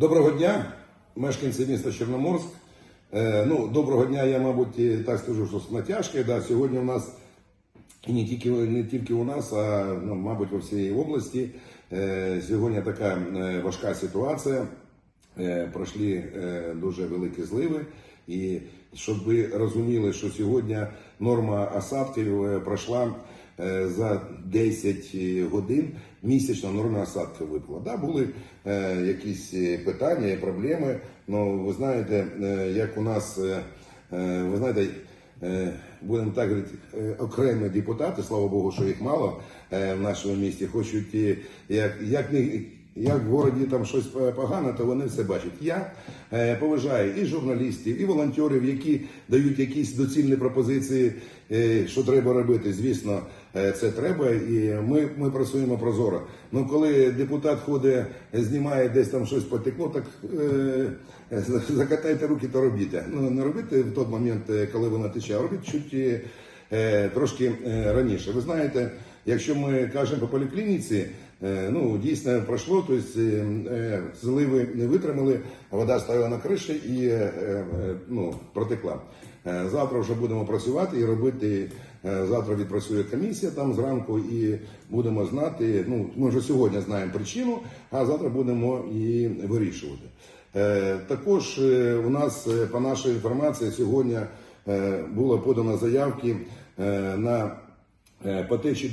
Доброго дня, мешканці міста Чорноморськ. Е, ну, доброго дня, я, мабуть, так скажу, що з натяжкою. Да, сьогодні у нас і не тільки, не тільки у нас, а ну, мабуть, у всій області. Е, сьогодні така е, важка ситуація. Е, пройшли е, дуже великі зливи. І щоб ви розуміли, що сьогодні норма осадків е, пройшла е, за 10 годин місячна норма осадків випала. Да, були е, якісь е, питання проблеми. але ви знаєте, е, як у нас, е, е, ви знаєте, е, будемо так говорити, е, окремі депутати, слава Богу, що їх мало е, в нашому місті, хочуть, е, як, як не як в городі там щось погано, то вони все бачать. Я е, поважаю і журналістів, і волонтерів, які дають якісь доцільні пропозиції, е, що треба робити. Звісно, е, це треба, і ми, ми працюємо прозоро. Ну коли депутат ходить, знімає десь там щось потекло, так е, закатайте руки та робіть. Ну не робіть в той момент, коли воно тече, а робіть чуть е, трошки е, раніше. Ви знаєте, якщо ми кажемо по поліклініці. Е, Ну, дійсно пройшло, тобто е, е, зливи не витримали, вода стояла на криші і ну, протекла. Завтра вже будемо працювати і робити. Завтра відпрацює комісія там зранку і будемо знати. Ну, ми вже сьогодні знаємо причину, а завтра будемо її вирішувати. Також у нас, по нашій інформації, сьогодні було подано заявки на По течі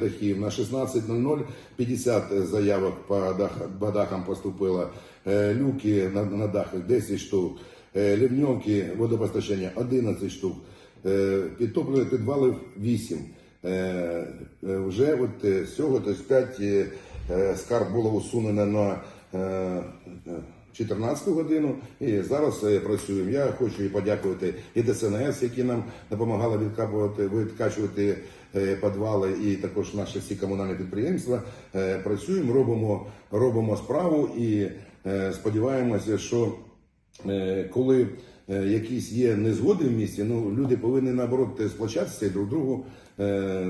дахів на 16.00 50 заявок по, дах- по дахам поступило. Е, Люки на, дахах 10 штук. Е, Лівньовки водопостачання 11 штук. Е, Підтоплені підвалів 8. Е, е, Вже от е, з цього тобто 5 скарб було усунено на е, е, 14 годину і зараз е, працюємо. Я хочу і подякувати і ДСНС, які нам допомагали відкапувати, відкачувати е, підвали, і також наші всі комунальні підприємства. Е, Працюємо, робимо, робимо справу і сподіваємося, що коли якісь є незгоди в місті, ну люди повинні наоборот сплачатися друг другу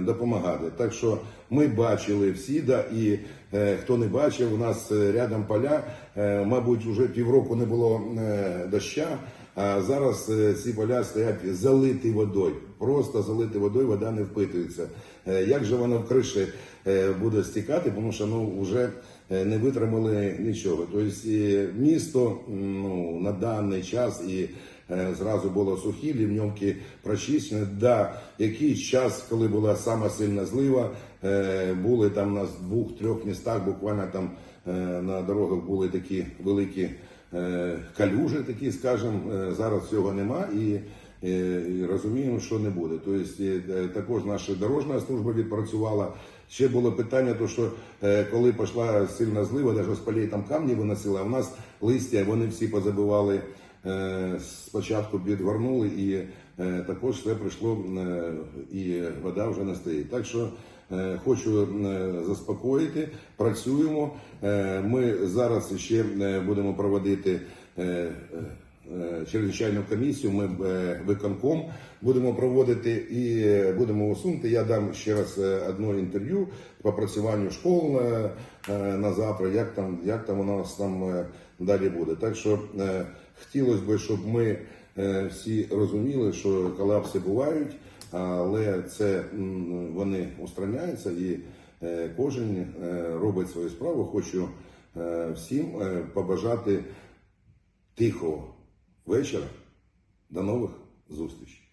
допомагати. Так що ми бачили всі, да, і е, хто не бачив, у нас е, рядом поля, е, мабуть, вже півроку не було е, доща. А зараз е, ці поля стоять залиті водою, просто залиті водою, вода не впитується. Е, Як же воно в криші е, буде стікати, тому що ну вже е, не витримали нічого. Тобто е, місто ну, на даний час і е, зразу було сухі, лівньовки прочищені. Да, якийсь час, коли була сама сильна злива, е, були там на двох-трьох містах, буквально там е, на дорогах були такі великі е, калюжі, такі, скажімо, Е, зараз цього нема і. е, і розуміємо, що не буде. Тобто е, е, також наша дорожня служба відпрацювала. Ще було питання, то що е, коли пішла сильна злива, навіть з полей там камні виносили, а в нас листя вони всі позабивали. Е, Спочатку підгорнули, і е, також все прийшло е, і вода вже не стоїть. Так що хочу заспокоїти, працюємо. Ми зараз ще будемо проводити. Е, чрезвичайну комісію. Ми е, виконком будемо проводити і е, будемо усунути. Я дам ще раз одне інтерв'ю по працюванню школ на завтра. Як там, як там у нас там далі буде. Так що хотілося б, щоб ми всі розуміли, що колапси бувають, але це вони устраняються і кожен робить свою справу. Хочу всім побажати тихого вечора. До нових зустрічей.